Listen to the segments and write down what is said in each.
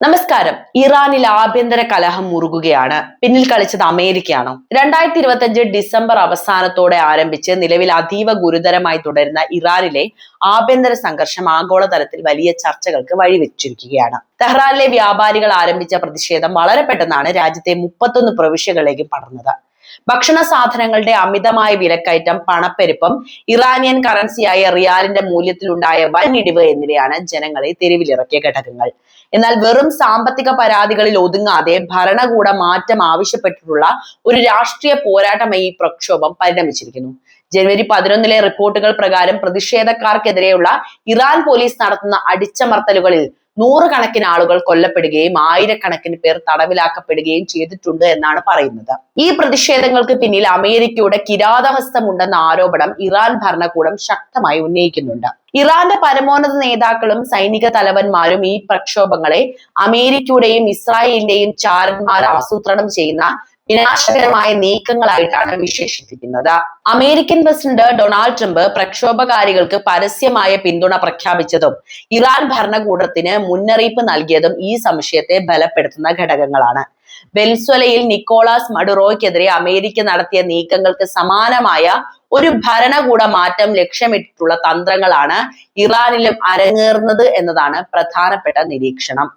നമസ്കാരം. ഇറാനിൽ ആഭ്യന്തര കലഹം മുറുകുകയാണ്. പിന്നിൽ കളിച്ചത് അമേരിക്കയാണോ? രണ്ടായിരത്തി ഇരുപത്തിയഞ്ച് ഡിസംബർ അവസാനത്തോടെ ആരംഭിച്ച് നിലവിൽ അതീവ ഗുരുതരമായി തുടരുന്ന ഇറാനിലെ ആഭ്യന്തര സംഘർഷം ആഗോളതലത്തിൽ വലിയ ചർച്ചകൾക്ക് വഴിവെച്ചിരിക്കുകയാണ്. തെഹ്റാനിലെ വ്യാപാരികൾ ആരംഭിച്ച പ്രതിഷേധം വളരെ പെട്ടെന്നാണ് രാജ്യത്തെ മുപ്പത്തൊന്ന് പ്രവിശ്യകളിലേക്ക് പടർന്നത്. ഭക്ഷണ സാധനങ്ങളുടെ അമിതമായ വിലക്കയറ്റം പണപ്പെരുപ്പം ഇറാനിയൻ കറൻസിയായ റിയാലിന്റെ മൂല്യത്തിലുണ്ടായ വൻ ഇടിവ് എന്നിവയാണ് ജനങ്ങളെ തെരുവിലിറക്കിയ ഘടകങ്ങൾ. എന്നാൽ വെറും സാമ്പത്തിക പരാതികളിൽ ഒതുങ്ങാതെ ഭരണകൂട മാറ്റം ആവശ്യപ്പെട്ടിട്ടുള്ള ഒരു രാഷ്ട്രീയ പോരാട്ടമായി ഈ പ്രക്ഷോഭം പരിണമിച്ചിരിക്കുന്നു. ജനുവരി പതിനൊന്നിലെ റിപ്പോർട്ടുകൾ പ്രകാരം പ്രതിഷേധക്കാർക്കെതിരെയുള്ള ഇറാൻ പോലീസ് നടത്തുന്ന അടിച്ചമർത്തലുകളിൽ നൂറുകണക്കിന് ആളുകൾ കൊല്ലപ്പെടുകയും ആയിരക്കണക്കിന് പേർ തടവിലാക്കപ്പെടുകയും ചെയ്തിട്ടുണ്ട് എന്നാണ് പറയുന്നത്. ഈ പ്രതിഷേധങ്ങൾക്ക് പിന്നിൽ അമേരിക്കയുടെ കിരാതഹസ്തമുണ്ടെന്ന ആരോപണം ഇറാൻ ഭരണകൂടം ശക്തമായി ഉന്നയിക്കുന്നുണ്ട്. ഇറാന്റെ പരമോന്നത നേതാക്കളും സൈനിക തലവന്മാരും ഈ പ്രക്ഷോഭങ്ങളെ അമേരിക്കയുടെയും ഇസ്രായേലിന്റെയും ചാരന്മാർ ആസൂത്രണം ചെയ്യുന്ന വിനാശകരമായ നീക്കങ്ങളായിട്ടാണ് വിശേഷിപ്പിക്കുന്നത്. അമേരിക്കൻ പ്രസിഡന്റ് ഡൊണാൾഡ് ട്രംപ് പ്രക്ഷോഭകാരികൾക്ക് പരസ്യമായ പിന്തുണ പ്രഖ്യാപിച്ചതും ഇറാൻ ഭരണകൂടത്തിന് മുന്നറിയിപ്പ് നൽകിയതും ഈ സംശയത്തെ ബലപ്പെടുത്തുന്ന ഘടകങ്ങളാണ്. വെൽസ്വലയിൽ നിക്കോളാസ് മഡുറോയ്ക്കെതിരെ അമേരിക്ക നടത്തിയ നീക്കങ്ങൾക്ക് സമാനമായ ഒരു ഭരണകൂട മാറ്റം ലക്ഷ്യമിട്ടിട്ടുള്ള തന്ത്രങ്ങളാണ് ഇറാനിലും അരങ്ങേറുന്നത് എന്നതാണ് പ്രധാനപ്പെട്ട നിരീക്ഷണം.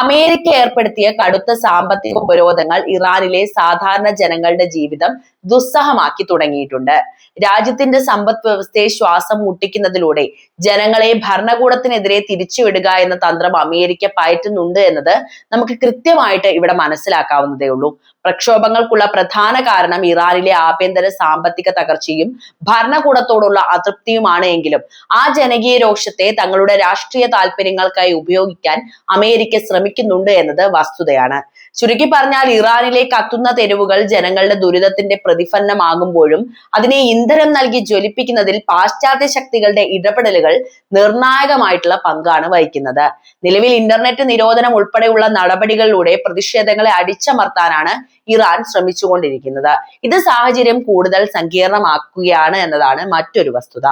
അമേരിക്ക ഏർപ്പെടുത്തിയ കടുത്ത സാമ്പത്തിക ഉപരോധങ്ങൾ ഇറാനിലെ സാധാരണ ജനങ്ങളുടെ ജീവിതം ദുസ്സഹമാക്കി തുടങ്ങിയിട്ടുണ്ട്. രാജ്യത്തിന്റെ സമ്പദ് വ്യവസ്ഥയെ ശ്വാസം മുട്ടിക്കുന്നതിലൂടെ ജനങ്ങളെ ഭരണകൂടത്തിനെതിരെ തിരിച്ചുവിടുക എന്ന തന്ത്രം അമേരിക്ക പയറ്റുന്നുണ്ട് എന്നത് നമുക്ക് കൃത്യമായിട്ട് ഇവിടെ മനസ്സിലാക്കാവുന്നതേ ഉള്ളൂ. പ്രക്ഷോഭങ്ങൾക്കുള്ള പ്രധാന കാരണം ഇറാനിലെ ആഭ്യന്തര സാമ്പത്തിക തകർച്ചയും ഭരണകൂടത്തോടുള്ള അതൃപ്തിയുമാണ് എങ്കിലും ആ ജനകീയ രോഷത്തെ തങ്ങളുടെ രാഷ്ട്രീയ താല്പര്യങ്ങൾക്കായി ഉപയോഗിക്കാൻ അമേരിക്ക ശ്രമിക്കുന്നുണ്ട് എന്നത് വസ്തുതയാണ്. ചുരുക്കി പറഞ്ഞാൽ ഇറാനിലെ കത്തുന്ന തെരുവുകൾ ജനങ്ങളുടെ ദുരിതത്തിന്റെ പ്രതിഫലനമാകുമ്പോഴും അതിനെ ഇന്ധനം നൽകി ജ്വലിപ്പിക്കുന്നതിൽ പാശ്ചാത്യ ശക്തികളുടെ ഇടപെടലുകൾ നിർണായകമായിട്ടുള്ള പങ്കാണ് വഹിക്കുന്നത്. നിലവിൽ ഇന്റർനെറ്റ് നിരോധനം ഉൾപ്പെടെയുള്ള നടപടികളിലൂടെ പ്രതിഷേധങ്ങളെ അടിച്ചമർത്താനാണ് ഇറാൻ ശ്രമിച്ചുകൊണ്ടിരിക്കുന്നത്. ഇത് സാഹചര്യം കൂടുതൽ സങ്കീർണമാക്കുകയാണ് എന്നതാണ് മറ്റൊരു വസ്തുത.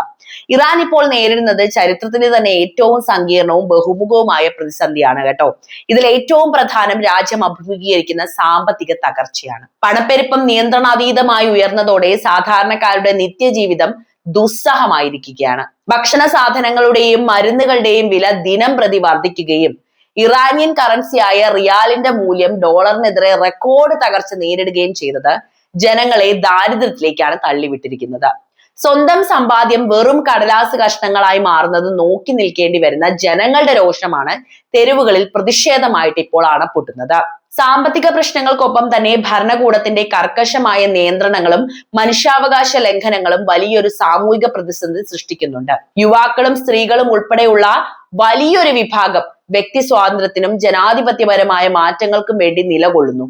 ഇറാൻ ഇപ്പോൾ നേരിടുന്നത് ചരിത്രത്തിലെ തന്നെ ഏറ്റവും സങ്കീർണവും ബഹുമുഖവുമായ പ്രതിസന്ധിയാണ് കേട്ടോ. ഇതിൽ ഏറ്റവും പ്രധാനം രാജ്യം അഭിമുഖീകരിക്കുന്ന സാമ്പത്തിക തകർച്ചയാണ്. പണപ്പെരുപ്പം നിയന്ത്രണാതീതമായി ഉയർന്നതോടെ സാധാരണക്കാരുടെ നിത്യജീവിതം ദുസ്സഹമായിരിക്കുകയാണ്. ഭക്ഷണ സാധനങ്ങളുടെയും മരുന്നുകളുടെയും വില ദിനം പ്രതി വർദ്ധിക്കുകയും ഇറാനിയൻ കറൻസിയായ റിയാലിന്റെ മൂല്യം ഡോളറിനെതിരെ റെക്കോർഡ് തകർച്ച നേരിടുകയും ചെയ്തത് ജനങ്ങളെ ദാരിദ്ര്യത്തിലേക്കാണ് തള്ളിവിട്ടിരിക്കുന്നത്. സ്വന്തം സമ്പാദ്യം വെറും കടലാസ് കഷ്ണങ്ങളായി മാറുന്നത് നോക്കി നിൽക്കേണ്ടി വരുന്ന ജനങ്ങളുടെ രോഷമാണ് തെരുവുകളിൽ പ്രതിഷേധമായിട്ട് ഇപ്പോൾ അണപ്പൊട്ടുന്നത് സാമ്പത്തിക പ്രശ്നങ്ങൾക്കൊപ്പം തന്നെ ഭരണകൂടത്തിന്റെ കർക്കശമായ നിയന്ത്രണങ്ങളും മനുഷ്യാവകാശ ലംഘനങ്ങളും വലിയൊരു സാമൂഹിക പ്രതിസന്ധി സൃഷ്ടിക്കുന്നുണ്ട്. യുവാക്കളും സ്ത്രീകളും ഉൾപ്പെടെയുള്ള വലിയൊരു വിഭാഗം വ്യക്തി സ്വാതന്ത്ര്യത്തിനും ജനാധിപത്യപരമായ മാറ്റങ്ങൾക്കും വേണ്ടി നിലകൊള്ളുന്നു.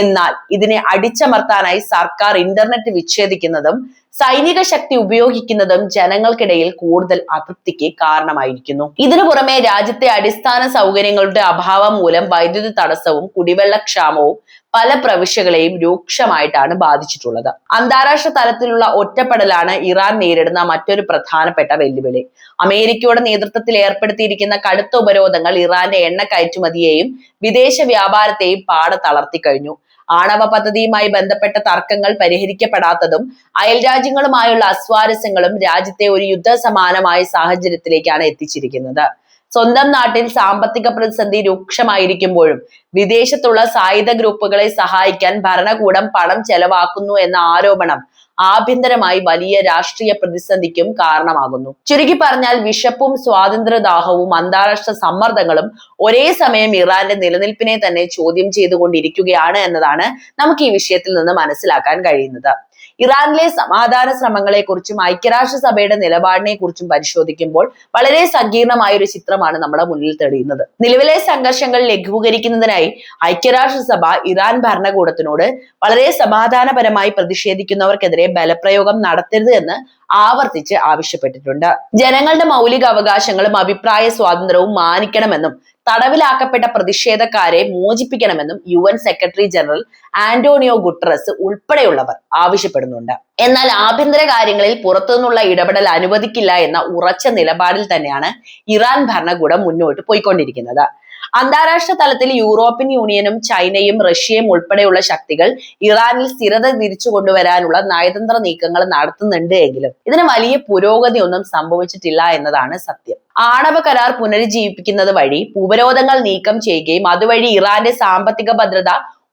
എന്നാൽ ഇതിനെ അടിച്ചമർത്താനായി സർക്കാർ ഇന്റർനെറ്റ് വിച്ഛേദിക്കുന്നതും സൈനിക ശക്തി ഉപയോഗിക്കുന്നതും ജനങ്ങൾക്കിടയിൽ കൂടുതൽ അതൃപ്തിക്ക് കാരണമായിരിക്കുന്നു. ഇതിനു പുറമെ രാജ്യത്തെ അടിസ്ഥാന സൗകര്യങ്ങളുടെ അഭാവം മൂലം വൈദ്യുതി തടസ്സവും കുടിവെള്ളക്ഷാമവും പല പ്രവിശ്യകളെയും രൂക്ഷമായിട്ടാണ് ബാധിച്ചിട്ടുള്ളത്. അന്താരാഷ്ട്ര തലത്തിലുള്ള ഒറ്റപ്പെടലാണ് ഇറാൻ നേരിടുന്ന മറ്റൊരു പ്രധാനപ്പെട്ട വെല്ലുവിളി. അമേരിക്കയുടെ നേതൃത്വത്തിൽ ഏർപ്പെടുത്തിയിരിക്കുന്ന കടുത്ത ഉപരോധങ്ങൾ ഇറാന്റെ എണ്ണ കയറ്റുമതിയെയും വിദേശ വ്യാപാരത്തെയും പാടെ തളർത്തി കഴിഞ്ഞു. ആണവ പദ്ധതിയുമായി ബന്ധപ്പെട്ട തർക്കങ്ങൾ പരിഹരിക്കപ്പെടാത്തതും അയൽ രാജ്യങ്ങളുമായുള്ള അസ്വാരസ്യങ്ങളും രാജ്യത്തെ ഒരു യുദ്ധസമാനമായ സാഹചര്യത്തിലേക്കാണ് എത്തിച്ചിരിക്കുന്നത്. സ്വന്തം നാട്ടിൽ സാമ്പത്തിക പ്രതിസന്ധി രൂക്ഷമായിരിക്കുമ്പോഴും വിദേശത്തുള്ള സായുധ ഗ്രൂപ്പുകളെ സഹായിക്കാൻ ഭരണകൂടം പണം ചെലവാക്കുന്നു എന്ന ആരോപണം ആഭ്യന്തരമായി വലിയ രാഷ്ട്രീയ പ്രതിസന്ധിക്കും കാരണമാകുന്നു. ചുരുക്കി പറഞ്ഞാൽ വിശപ്പും സ്വാതന്ത്ര്യദാഹവും അന്താരാഷ്ട്ര സമ്മർദ്ദങ്ങളും ഒരേ സമയം ഇറാന്റെ നിലനിൽപ്പിനെ തന്നെ ചോദ്യം ചെയ്തുകൊണ്ടിരിക്കുകയാണ് എന്നതാണ് നമുക്ക് ഈ വിഷയത്തിൽ നിന്ന് മനസ്സിലാക്കാൻ കഴിയുന്നത്. ഇറാനിലെ സമാധാന ശ്രമങ്ങളെ കുറിച്ചും ഐക്യരാഷ്ട്രസഭയുടെ നിലപാടിനെ കുറിച്ചും പരിശോധിക്കുമ്പോൾ വളരെ സങ്കീർണമായ ഒരു ചിത്രമാണ് നമ്മുടെ മുന്നിൽ തെളിയുന്നത്. നിലവിലെ സംഘർഷങ്ങൾ ലഘൂകരിക്കുന്നതിനായി ഐക്യരാഷ്ട്രസഭ ഇറാൻ ഭരണകൂടത്തിനോട് വളരെ സമാധാനപരമായി പ്രതിഷേധിക്കുന്നവർക്കെതിരെ ബലപ്രയോഗം നടത്തരുത് എന്ന് ആവർത്തിച്ച് ആവശ്യപ്പെട്ടിട്ടുണ്ട്. ജനങ്ങളുടെ മൗലിക അവകാശങ്ങളും അഭിപ്രായ സ്വാതന്ത്ര്യവും മാനിക്കണമെന്നും തടവിലാക്കപ്പെട്ട പ്രതിഷേധക്കാരെ മോചിപ്പിക്കണമെന്നും U N secretary general Antonio Guterres ഉൾപ്പെടെയുള്ളവർ ആവശ്യപ്പെടുന്നുണ്ട്. എന്നാൽ ആഭ്യന്തര കാര്യങ്ങളിൽ പുറത്തുനിന്നുള്ള ഇടപെടൽ അനുവദിക്കില്ല എന്ന ഉറച്ച നിലപാടിൽ തന്നെയാണ് ഇറാൻ ഭരണകൂടം മുന്നോട്ട് പോയിക്കൊണ്ടിരിക്കുന്നത്. അന്താരാഷ്ട്ര തലത്തിൽ യൂറോപ്യൻ യൂണിയനും ചൈനയും റഷ്യയും ഉൾപ്പെടെയുള്ള ശക്തികൾ ഇറാനിൽ സ്ഥിരത തിരിച്ചു കൊണ്ടുവരാനുള്ള നയതന്ത്ര നീക്കങ്ങൾ നടത്തുന്നുണ്ട് എങ്കിലും ഇതിന് വലിയ പുരോഗതി ഒന്നും സംഭവിച്ചിട്ടില്ല എന്നതാണ് സത്യം. ആണവ കരാർ പുനരുജ്ജീവിപ്പിക്കുന്നത് വഴി ഉപരോധങ്ങൾ നീക്കം ചെയ്യുകയും അതുവഴി ഇറാന്റെ സാമ്പത്തിക ഭദ്രത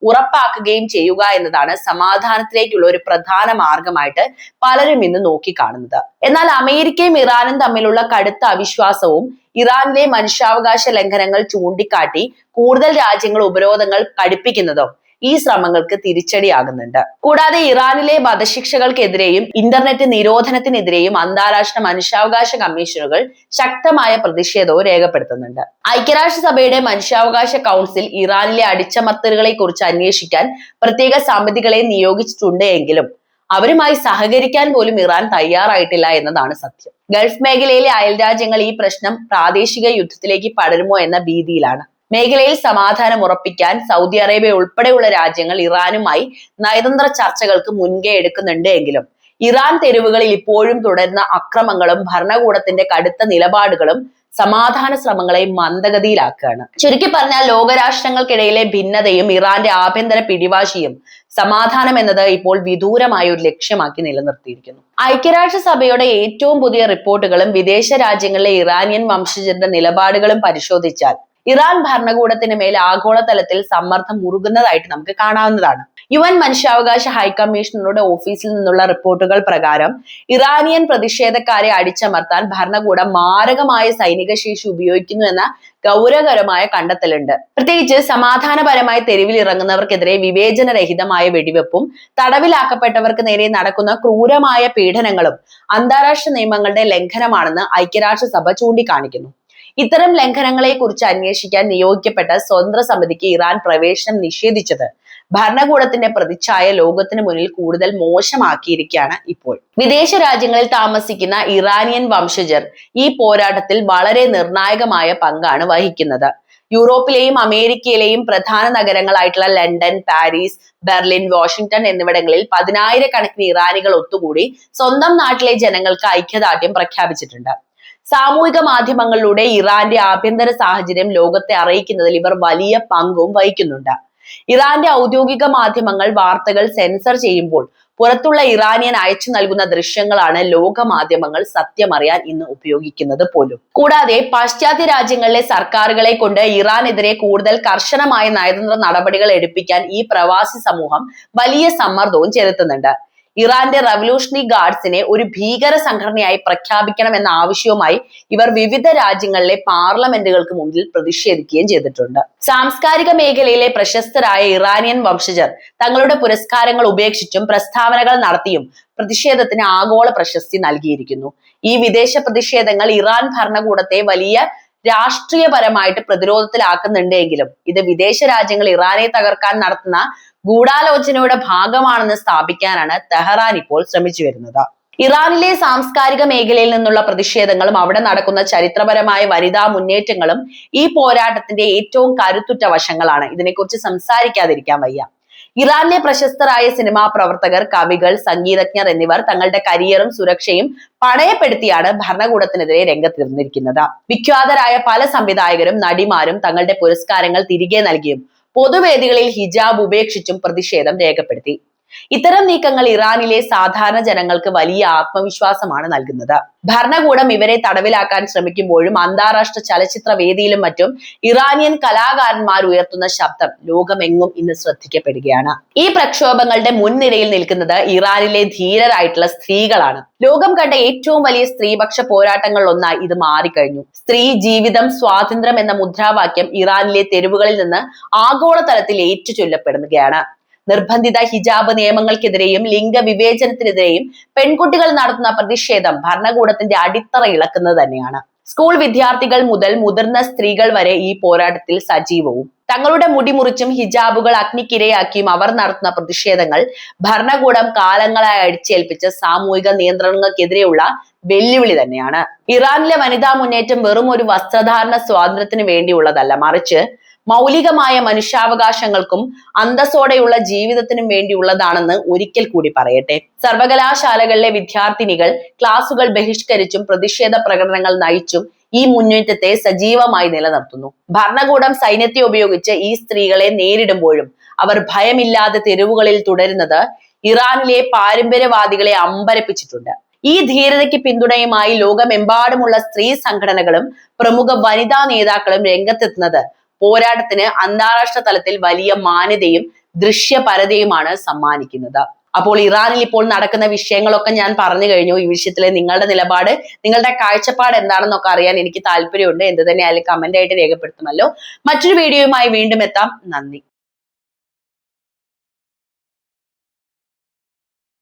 ഉറപ്പാക്കുകയും ചെയ്യുക എന്നതാണ് സമാധാനത്തിലേക്കുള്ള ഒരു പ്രധാന മാർഗമായിട്ട് പലരും ഇന്ന് നോക്കിക്കാണുന്നത്. എന്നാൽ അമേരിക്കയും ഇറാനും തമ്മിലുള്ള കടുത്ത അവിശ്വാസവും ഇറാനിലെ മനുഷ്യാവകാശ ലംഘനങ്ങൾ ചൂണ്ടിക്കാട്ടി കൂടുതൽ രാജ്യങ്ങൾ ഉപരോധങ്ങൾ കടുപ്പിക്കുന്നതും ഈ ശ്രമങ്ങൾക്ക് തിരിച്ചടിയാകുന്നുണ്ട്. കൂടാതെ ഇറാനിലെ വധശിക്ഷകൾക്കെതിരെയും ഇന്റർനെറ്റ് നിരോധനത്തിനെതിരെയും അന്താരാഷ്ട്ര മനുഷ്യാവകാശ കമ്മീഷനുകൾ ശക്തമായ പ്രതിഷേധവും രേഖപ്പെടുത്തുന്നുണ്ട്. ഐക്യരാഷ്ട്രസഭയുടെ മനുഷ്യാവകാശ കൗൺസിൽ ഇറാനിലെ അടിച്ചമർത്തലുകളെ കുറിച്ച് അന്വേഷിക്കാൻ പ്രത്യേക സമിതികളെ നിയോഗിച്ചിട്ടുണ്ട് എങ്കിലും അവരുമായി സഹകരിക്കാൻ പോലും ഇറാൻ തയ്യാറായിട്ടില്ല എന്നതാണ് സത്യം. ഗൾഫ് മേഖലയിലെ അയൽരാജ്യങ്ങൾ ഈ പ്രശ്നം പ്രാദേശിക യുദ്ധത്തിലേക്ക് പടരുമോ എന്ന ഭീതിയിലാണ്. മേഖലയിൽ സമാധാനം ഉറപ്പിക്കാൻ സൗദി അറേബ്യ ഉൾപ്പെടെയുള്ള രാജ്യങ്ങൾ ഇറാനുമായി നയതന്ത്ര ചർച്ചകൾക്ക് മുൻകൈ എടുക്കുന്നുണ്ട് എങ്കിലും ഇറാൻ തെരുവുകളിൽ ഇപ്പോഴും തുടരുന്ന അക്രമങ്ങളും ഭരണകൂടത്തിന്റെ കടുത്ത നിലപാടുകളും സമാധാന ശ്രമങ്ങളെ മന്ദഗതിയിലാക്കുകയാണ്. ചുരുക്കി പറഞ്ഞാൽ ലോകരാഷ്ട്രങ്ങൾക്കിടയിലെ ഭിന്നതയും ഇറാന്റെ ആഭ്യന്തര പിടിവാശിയും സമാധാനം എന്നത് ഇപ്പോൾ വിദൂരമായ ഒരു ലക്ഷ്യമാക്കി നിലനിർത്തിയിരിക്കുന്നു. ഐക്യരാഷ്ട്രസഭയുടെ ഏറ്റവും പുതിയ റിപ്പോർട്ടുകളും വിദേശ രാജ്യങ്ങളിലെ ഇറാനിയൻ വംശജരുടെ നിലപാടുകളും പരിശോധിച്ചാൽ ഇറാൻ ഭരണകൂടത്തിന് മേൽ ആഗോളതലത്തിൽ സമ്മർദ്ദം മുറുകുന്നതായിട്ട് നമുക്ക് കാണാവുന്നതാണ്. യു എൻ മനുഷ്യാവകാശ ഹൈക്കമ്മീഷണറുടെ ഓഫീസിൽ നിന്നുള്ള റിപ്പോർട്ടുകൾ പ്രകാരം ഇറാനിയൻ പ്രതിഷേധക്കാരെ അടിച്ചമർത്താൻ ഭരണകൂടം മാരകമായ സൈനിക ശേഷി ഉപയോഗിക്കുന്നു എന്ന ഗൗരവകരമായ കണ്ടെത്തലുണ്ട്. പ്രത്യേകിച്ച് സമാധാനപരമായി തെരുവിൽ ഇറങ്ങുന്നവർക്കെതിരെ വിവേചനരഹിതമായ വെടിവെപ്പും തടവിലാക്കപ്പെട്ടവർക്ക് നേരെ നടക്കുന്ന ക്രൂരമായ പീഡനങ്ങളും അന്താരാഷ്ട്ര നിയമങ്ങളുടെ ലംഘനമാണെന്ന് ഐക്യരാഷ്ട്രസഭ ചൂണ്ടിക്കാണിക്കുന്നു. ഇത്തരം ലംഘനങ്ങളെ കുറിച്ച് അന്വേഷിക്കാൻ നിയോഗിക്കപ്പെട്ട സ്വതന്ത്ര സമിതിക്ക് ഇറാൻ പ്രവേശനം നിഷേധിച്ചത്. ഭരണകൂടത്തിന്റെ പ്രതിച്ഛായ ലോകത്തിന് മുന്നിൽ കൂടുതൽ മോശമാക്കിയിരിക്കുകയാണ് ഇപ്പോൾ. വിദേശ രാജ്യങ്ങളിൽ താമസിക്കുന്ന ഇറാനിയൻ വംശജർ ഈ പോരാട്ടത്തിൽ വളരെ നിർണായകമായ പങ്കാണ് വഹിക്കുന്നത്. യൂറോപ്പിലെയും അമേരിക്കയിലെയും പ്രധാന നഗരങ്ങളായിട്ടുള്ള ലണ്ടൻ പാരീസ് ബെർലിൻ വാഷിംഗ്ടൺ എന്നിവിടങ്ങളിൽ പതിനായിരക്കണക്കിന് ഇറാനികൾ ഒത്തുകൂടി സ്വന്തം നാട്ടിലെ ജനങ്ങൾക്ക് ഐക്യദാർഢ്യം പ്രഖ്യാപിച്ചിട്ടുണ്ട്. സാമൂഹിക മാധ്യമങ്ങളിലൂടെ ഇറാന്റെ ആഭ്യന്തര സാഹചര്യം ലോകത്തെ അറിയിക്കുന്നതിൽ ഇവർ വലിയ പങ്കും വഹിക്കുന്നുണ്ട്. ഇറാന്റെ ഔദ്യോഗിക മാധ്യമങ്ങൾ വാർത്തകൾ സെൻസർ ചെയ്യുമ്പോൾ പുറത്തുള്ള ഇറാനിയൻ അയച്ചു നൽകുന്ന ദൃശ്യങ്ങളാണ് ലോക മാധ്യമങ്ങൾ സത്യമറിയാൻ ഇന്ന് ഉപയോഗിക്കുന്നത് പോലും. കൂടാതെ പാശ്ചാത്യ രാജ്യങ്ങളിലെ സർക്കാരുകളെ കൊണ്ട് ഇറാനെതിരെ കൂടുതൽ കർശനമായ നയതന്ത്ര നടപടികൾ എടുപ്പിക്കാൻ ഈ പ്രവാസി സമൂഹം വലിയ സമ്മർദ്ദവും ചെലുത്തുന്നുണ്ട്. ഇറാന്റെ റവല്യൂഷണറി ഗാർഡ്സിനെ ഒരു ഭീകര സംഘടനയായി പ്രഖ്യാപിക്കണം എന്ന ആവശ്യവുമായി ഇവർ വിവിധ രാജ്യങ്ങളിലെ പാർലമെന്റുകൾക്ക് മുമ്പിൽ പ്രതിഷേധിക്കുകയും ചെയ്തിട്ടുണ്ട്. സാംസ്കാരിക മേഖലയിലെ പ്രശസ്തരായ ഇറാനിയൻ വംശജർ തങ്ങളുടെ പുരസ്കാരങ്ങൾ ഉപേക്ഷിച്ചും പ്രസ്താവനകൾ നടത്തിയും പ്രതിഷേധത്തിന് ആഗോള പ്രശസ്തി നൽകിയിരിക്കുന്നു. ഈ വിദേശ പ്രതിഷേധങ്ങൾ ഇറാൻ ഭരണകൂടത്തെ വലിയ രാഷ്ട്രീയപരമായിട്ട് പ്രതിരോധത്തിലാക്കുന്നുണ്ട് എങ്കിലും ഇത് വിദേശ രാജ്യങ്ങൾ ഇറാനെ തകർക്കാൻ നടത്തുന്ന ഗൂഢാലോചനയുടെ ഭാഗമാണെന്ന് സ്ഥാപിക്കാനാണ് തെഹ്റാൻ ഇപ്പോൾ ശ്രമിച്ചു വരുന്നത്. ഇറാനിലെ സാംസ്കാരിക മേഖലയിൽ നിന്നുള്ള പ്രതിഷേധങ്ങളും അവിടെ നടക്കുന്ന ചരിത്രപരമായ വനിതാ മുന്നേറ്റങ്ങളും ഈ പോരാട്ടത്തിന്റെ ഏറ്റവും കരുത്തുറ്റ വശങ്ങളാണ്. ഇതിനെക്കുറിച്ച് സംസാരിക്കാതിരിക്കാൻ വയ്യ. ഇറാനിലെ പ്രശസ്തരായ സിനിമാ പ്രവർത്തകർ കവികൾ സംഗീതജ്ഞർ എന്നിവർ തങ്ങളുടെ കരിയറും സുരക്ഷയും പണയപ്പെടുത്തിയാണ് ഭരണകൂടത്തിനെതിരെ രംഗത്തിരുന്നിരിക്കുന്നത്. വിഖ്യാതരായ പല സംവിധായകരും നടിമാരും തങ്ങളുടെ പുരസ്കാരങ്ങൾ തിരികെ നൽകിയും പൊതുവേദികളിൽ ഹിജാബ് ഉപേക്ഷിച്ചും പ്രതിഷേധം രേഖപ്പെടുത്തി. ഇത്തരം നീക്കങ്ങൾ ഇറാനിലെ സാധാരണ ജനങ്ങൾക്ക് വലിയ ആത്മവിശ്വാസമാണ് നൽകുന്നത്. ഭരണകൂടം ഇവരെ തടവിലാക്കാൻ ശ്രമിക്കുമ്പോഴും അന്താരാഷ്ട്ര ചലച്ചിത്ര വേദിയിലും മറ്റും ഇറാനിയൻ കലാകാരന്മാർ ഉയർത്തുന്ന ശബ്ദം ലോകമെങ്ങും ഇന്ന് ശ്രദ്ധിക്കപ്പെടുകയാണ്. ഈ പ്രക്ഷോഭങ്ങളുടെ മുൻനിരയിൽ നിൽക്കുന്നത് ഇറാനിലെ ധീരരായിട്ടുള്ള സ്ത്രീകളാണ്. ലോകം കണ്ട ഏറ്റവും വലിയ സ്ത്രീപക്ഷ പോരാട്ടങ്ങളിൽ ഒന്നായി ഇത് മാറിക്കഴിഞ്ഞു. സ്ത്രീ ജീവിതം സ്വാതന്ത്ര്യം എന്ന മുദ്രാവാക്യം ഇറാനിലെ തെരുവുകളിൽ നിന്ന് ആഗോളതലത്തിൽ ഏറ്റുചൊല്ലപ്പെടുകയാണ്. നിർബന്ധിത ഹിജാബ് നിയമങ്ങൾക്കെതിരെയും ലിംഗ വിവേചനത്തിനെതിരെയും പെൺകുട്ടികൾ നടത്തുന്ന പ്രതിഷേധം ഭരണകൂടത്തിന്റെ അടിത്തറ ഇളക്കുന്നത് തന്നെയാണ്. സ്കൂൾ വിദ്യാർത്ഥികൾ മുതൽ മുതിർന്ന സ്ത്രീകൾ വരെ ഈ പോരാട്ടത്തിൽ സജീവവും. തങ്ങളുടെ മുടിമുറിച്ചും ഹിജാബുകൾ അഗ്നിക്കിരയാക്കിയും അവർ നടത്തുന്ന പ്രതിഷേധങ്ങൾ ഭരണകൂടം കാലങ്ങളായി അടിച്ചേൽപ്പിച്ച സാമൂഹിക നിയന്ത്രണങ്ങൾക്കെതിരെയുള്ള വെല്ലുവിളി തന്നെയാണ്. ഇറാനിലെ വനിതാ മുന്നേറ്റം വെറും ഒരു വസ്ത്രധാരണ സ്വാതന്ത്ര്യത്തിന് വേണ്ടിയുള്ളതല്ല മറിച്ച് മൗലികമായ മനുഷ്യാവകാശങ്ങൾക്കും അന്തസ്സോടെയുള്ള ജീവിതത്തിനും വേണ്ടിയുള്ളതാണെന്ന് ഒരിക്കൽ കൂടി പറയട്ടെ. സർവകലാശാലകളിലെ വിദ്യാർത്ഥിനികൾ ക്ലാസുകൾ ബഹിഷ്കരിച്ചും പ്രതിഷേധ പ്രകടനങ്ങൾ നയിച്ചും ഈ മുന്നേറ്റത്തെ സജീവമായി നിലനിർത്തുന്നു. ഭരണകൂടം സൈന്യത്തെ ഉപയോഗിച്ച് ഈ സ്ത്രീകളെ നേരിടുമ്പോഴും അവർ ഭയമില്ലാതെ തെരുവുകളിൽ തുടരുന്നത് ഇറാനിലെ പാരമ്പര്യവാദികളെ അമ്പരപ്പിച്ചിട്ടുണ്ട്. ഈ ധീരതയ്ക്ക് പിന്തുണയുമായി ലോകമെമ്പാടുമുള്ള സ്ത്രീ സംഘടനകളും പ്രമുഖ വനിതാ നേതാക്കളും രംഗത്തെത്തുന്നത് പോരാട്ടത്തിന് അന്താരാഷ്ട്ര തലത്തിൽ വലിയ മാന്യതയും ദൃശ്യപരതയുമാണ് സമ്മാനിക്കുന്നത്. അപ്പോൾ ഇറാനിൽ ഇപ്പോൾ നടക്കുന്ന വിഷയങ്ങളൊക്കെ ഞാൻ പറഞ്ഞു കഴിഞ്ഞു. ഈ വിഷയത്തിലെ നിങ്ങളുടെ നിലപാട് നിങ്ങളുടെ കാഴ്ചപ്പാട് എന്താണെന്നൊക്കെ അറിയാൻ എനിക്ക് താല്പര്യമുണ്ട്. എന്ത് തന്നെയായാലും കമന്റ് ആയിട്ട് രേഖപ്പെടുത്തുമല്ലോ. മറ്റൊരു വീഡിയോയുമായി വീണ്ടും എത്താം. നന്ദി.